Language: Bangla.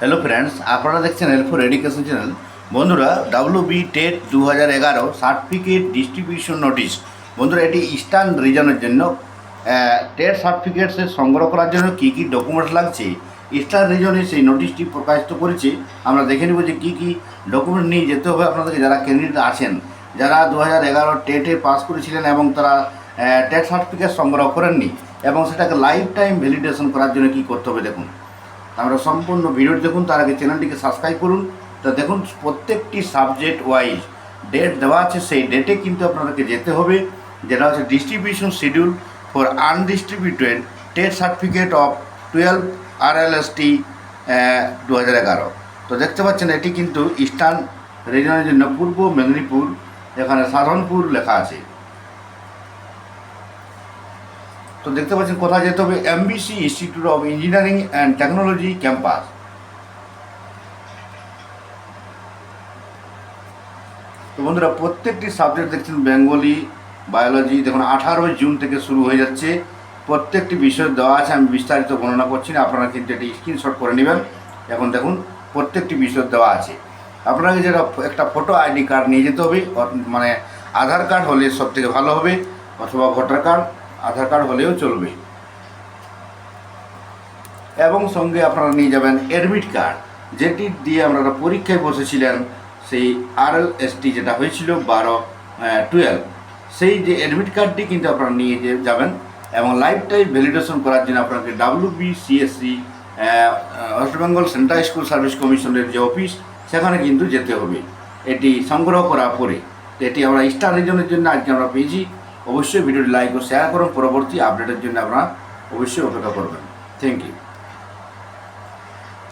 হ্যালো ফ্রেন্ডস আপনারা দেখছেন এল ফোর এডুকেশন চ্যানেল বন্ধুরা ডাব্লিউ বি টেট দু হাজার এগারো সার্টিফিকেট ডিস্ট্রিবিউশন নোটিশ বন্ধুরা, এটি ইস্টার্ন রিজনের জন্য। টেট সার্টিফিকেটসে সংগ্রহ করার জন্য কী কী ডকুমেন্টস লাগছে? ইস্টার্ন রিজনে সেই নোটিশটি প্রকাশিত করেছে। আমরা দেখে নেব যে কী কী ডকুমেন্ট নিয়ে যেতে হবে আপনাদেরকে যারা ক্যান্ডিডেট আছেন। যারা দু হাজার এগারো টেটে পাস করেছিলেন এবং তারা টেট সার্টিফিকেট সংগ্রহ করেননি এবং সেটাকে লাইফ টাইম ভ্যালিডেশন করার জন্য কী করতে হবে দেখুন। আমরা সম্পূর্ণ ভিডিও দেখুন, তার আগে চ্যানেলটিকে সাবস্ক্রাইব করুন। তা দেখুন, প্রত্যেকটি সাবজেক্ট ওয়াইজ ডেট দেওয়া আছে, সেই ডেটে কিন্তু আপনাদেরকে যেতে হবে। যেটা হচ্ছে distribution schedule for undistributed TET certificate of twelve R L S T দু হাজার এগারো। তো দেখতে পাচ্ছেন, এটি কিন্তু ইস্টার্ন রিজনের জন্য পূর্ব মেদিনীপুর, এখানে সাধনপুর লেখা আছে। তো দেখতে পাচ্ছেন কোথায় যেতে হবে? MBC institute of engineering and technology campus তো বন্ধুরা, প্রত্যেকটি সাবজেক্ট দেখছেন বেঙ্গলি বায়োলজি দেখুন, আঠারোই জুন থেকে শুরু হয়ে যাচ্ছে। প্রত্যেকটি বিষয় দেওয়া আছে, আমি বিস্তারিত বর্ণনা করছি না, আপনারা কিন্তু এটি স্ক্রিনশট করে নেবেন। এখন দেখুন, প্রত্যেকটি বিষয় দেওয়া আছে। আপনাকে যেটা একটা ফটো আইডি কার্ড নিয়ে যেতে হবে মানে আধার কার্ড হলে সব থেকে ভালো হবে, অথবা ভোটার কার্ড আধার কার্ড হলেও চলবে। এবং সঙ্গে আপনারা নিয়ে যাবেন অ্যাডমিট কার্ড যেটি দিয়ে আপনারা পরীক্ষায় বসেছিলেন সেই আর এল এস টি যেটা হয়েছিল বারো টুয়েলভ সেই যে অ্যাডমিট কার্ডটি কিন্তু আপনারা নিয়ে যাবেন এবং লাইফ টাইম ভ্যালিডেশন করার জন্য আপনাকে W B CSC West Bengal central school service কমিশনের যে অফিস সেখানে কিন্তু যেতে হবে। এটি সংগ্রহ করার পরে, এটি আমরা স্টার রিজনের জন্য আজকে আমরা পেয়েছি। অবশ্যই ভিডিওটি লাইক ও শেয়ার করুন। পরবর্তী আপডেটের জন্য আপনারা অবশ্যই অপেক্ষা করবেন। Thank you